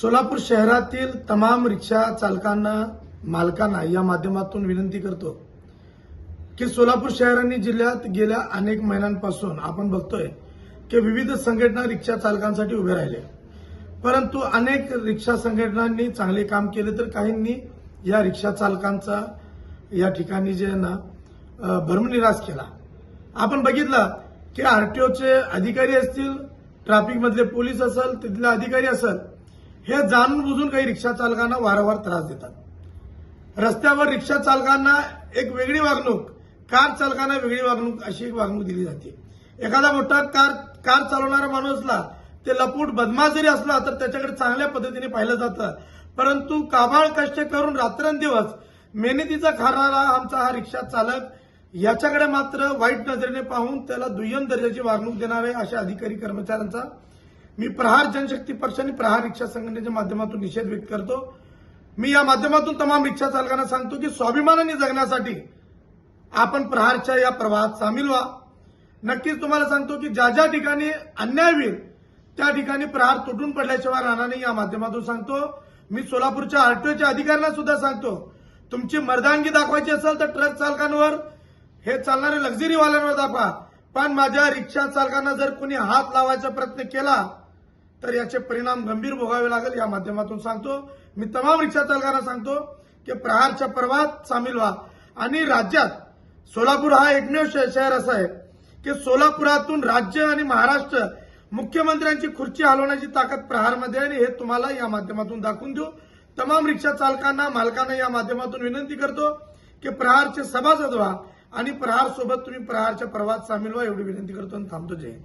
सोलापूर शहरातील तमाम रिक्षा चालकांना मालकांना या माध्यमातून विनंती करतो की सोलापूर शहर आणि जिल्ह्यात गेल्या अनेक महिन्यांपासून आपण बघतोय की विविध संघटना रिक्षा चालकांसाठी उभे राहिले. परंतु अनेक रिक्षा संघटनांनी चांगले काम केले तर काहींनी या रिक्षा चालकांचा या ठिकाणी जे ना भ्रमनिराश केला. आपण बघितलं की आरटीओचे अधिकारी असतील ट्रॅफिकमधले पोलीस असेल तिथले अधिकारी असेल हे जाणून बुजून काही रिक्षा चालकांना वारंवार त्रास देतात. रस्त्यावर रिक्षा चालकांना एक वेगळी वागणूक कार चालकांना वेगळी वागणूक अशी एक वागणूक दिली जाते. एखादा मोठा कार कार चालवणारा माणूसला ते लपूट बदमाश जरी असला तर त्याच्याकडे चांगल्या पद्धतीने पाहिलं जातं. परंतु काबाळ कष्ट करून रात्रंदिवस मेहनतीचा खाणारा आमचा हा रिक्षा चालक याच्याकडे मात्र वाईट नजरेने पाहून त्याला दुय्यम दर्जाची वागणूक देणारे अशा अधिकारी कर्मचाऱ्यांचा मी प्रहार जनशक्ती पक्ष आणि प्रहार रिक्षा संघटनेच्या माध्यमातून निषेध व्यक्त करतो. मी या माध्यमातून तमाम रिक्षा चालकांना सांगतो की स्वाभिमानाने जगण्यासाठी आपण प्रहारच्या या प्रवाहात सामील व्हा. नक्कीच तुम्हाला सांगतो की ज्या ज्या ठिकाणी अन्याय होईल त्या ठिकाणी प्रहार तुटून पडल्याशिवाय राहणार नाही या माध्यमातून सांगतो. मी सोलापूरच्या आरटीओच्या अधिकाऱ्यांना सुद्धा सांगतो तुमची मर्दानगी दाखवायची असेल तर ट्रक चालकांवर हे चालणारे लक्झरीवाल्यांवर दाखवा. पण माझ्या रिक्षा चालकांना जर कोणी हात लावायचा प्रयत्न केला तर याचे परिणाम गंभीर भोगावे लागेल या माध्यमातून सांगतो. मी तमाम रिक्षा चालकांना सांगतो की प्रहारच्या पर्वात सामील व्हा. आणि राज्यात सोलापूर हा एकमेव शहर असं आहे की सोलापुरातून राज्य आणि महाराष्ट्र मुख्यमंत्र्यांची खुर्ची हलवण्याची ताकद प्रहारमध्ये आहे आणि हे तुम्हाला या माध्यमातून दाखवून देऊ. तमाम रिक्षा चालकांना मालकांना या माध्यमातून विनंती करतो की प्रहारचे सभासद व्हा आणि प्रहार सोबत तुम्ही प्रहारच्या पर्वात सामील व्हा एवढी विनंती करतो आणि थांबतो. जय हिंद.